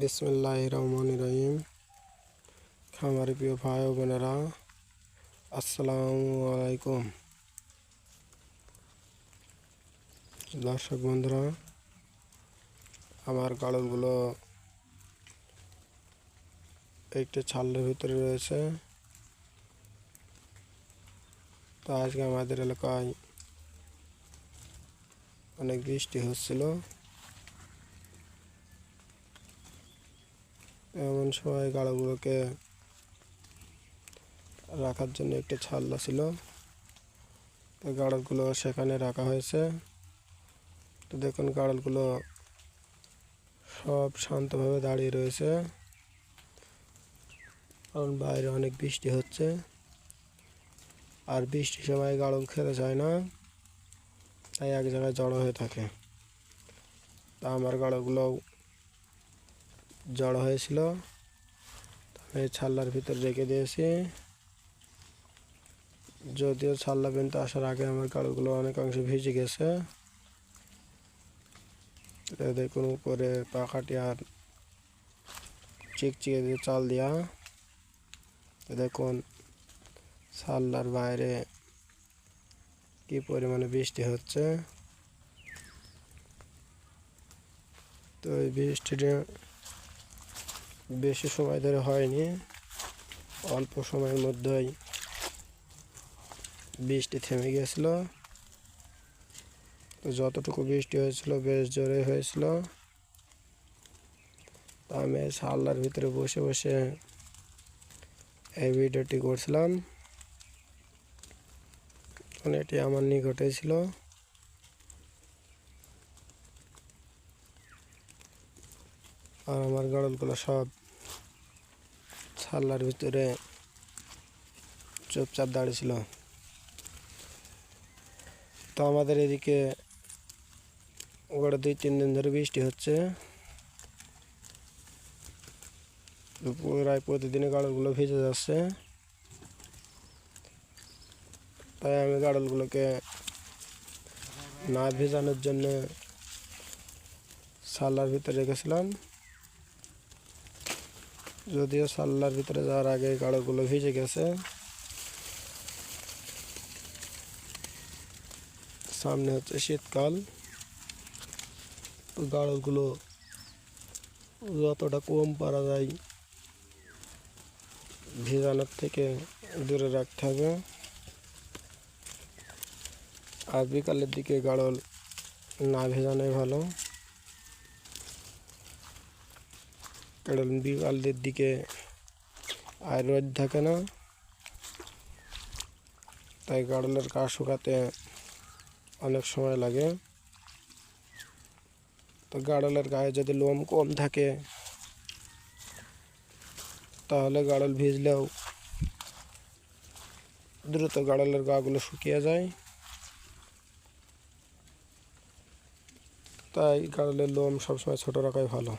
বিসমুল্লাহ রহমান রহিম খামারি প্রিয় ভাই ও বোনেরা, আসসালামু আলাইকুম। দর্শক বন্ধুরা, আমার গাড়লগুলো একটি ছালের ভিতরে রয়েছে। তো আজকে আমাদের এলাকায় অনেক বৃষ্টি হচ্ছিল। এমন সময় গাড়াগুলোকে রাখার জন্য একটা ছাল্লা ছিল। তো গাড়লগুলো সেখানে রাখা হয়েছে। তো দেখুন গাড়লগুলো সব শান্তভাবে দাঁড়িয়ে রয়েছে। কারণ বাইরে অনেক বৃষ্টি হচ্ছে। আর বৃষ্টির সময় গাড়ল খেতে চায় না, তাই এক জায়গায় জড়ো হয়ে থাকে। তা আমার গাড়াগুলো জড়ো হয়েছিল। আমি ছাল্লার ভিতর রেখে দিয়েছি। যদিও ছাল্লা বেনতে আসার আগে আমার গাড়িগুলো অনেকাংশ ভিজে গেছে। দেখুন, উপরে পাখাটি আর চিকচিকে দিয়ে চাল দেওয়া দেখুন, ছাল্লার বাইরে কি পরিমাণে বৃষ্টি হচ্ছে। তো এই বৃষ্টিটা বেশি সময় ধরে হয়নি। অল্প সময়ের মধ্যেই বৃষ্টি থেমে গিয়েছিল যতটুকু বৃষ্টি হয়েছিল, বেশ জোরে হয়েছিল। আমি সাল্লার ভিতরে বসে বসে এই ভিডিওটি করছিলাম। এটি আমার নিকটে ছিল। আর আমার গাড়লগুলো সব ছাল্লার ভিতরে চুপচাপ দাঁড়িয়েছিল। তো আমাদের এদিকে ওখানে দুই, তিন দিন ধরে বৃষ্টি হচ্ছে। প্রায় প্রতিদিনে গাড়লগুলো ভিজে যাচ্ছে। তাই আমি গাড়লগুলোকে না ভেজানোর জন্য সাল্লার ভিতরে রেখেছিলাম। যদিও সাল্লার ভিতরে যাওয়ার আগে গাড়োগুলো ভিজে গেছে। সামনে হচ্ছে শীতকাল। গাড়োগুলো যতটা কম পারা যায় ভেজানোর থেকে দূরে রাখতে হবে। আর বিকালের দিকে গাড়ল না ভেজানোই ভালো। কারণ বিকালের দিকে আর রোদ থাকে না। তাই গাড়লের গা শুকাতে অনেক সময় লাগে। তো গাড়লের গায়ে যদি লোম কম থাকে, তাহলে গাড়ল ভিজলেও দ্রুত গাড়লের গাগুলো শুকিয়ে যায়। তাই গাড়লের লোম সবসময় ছোটো রাখাই ভালো।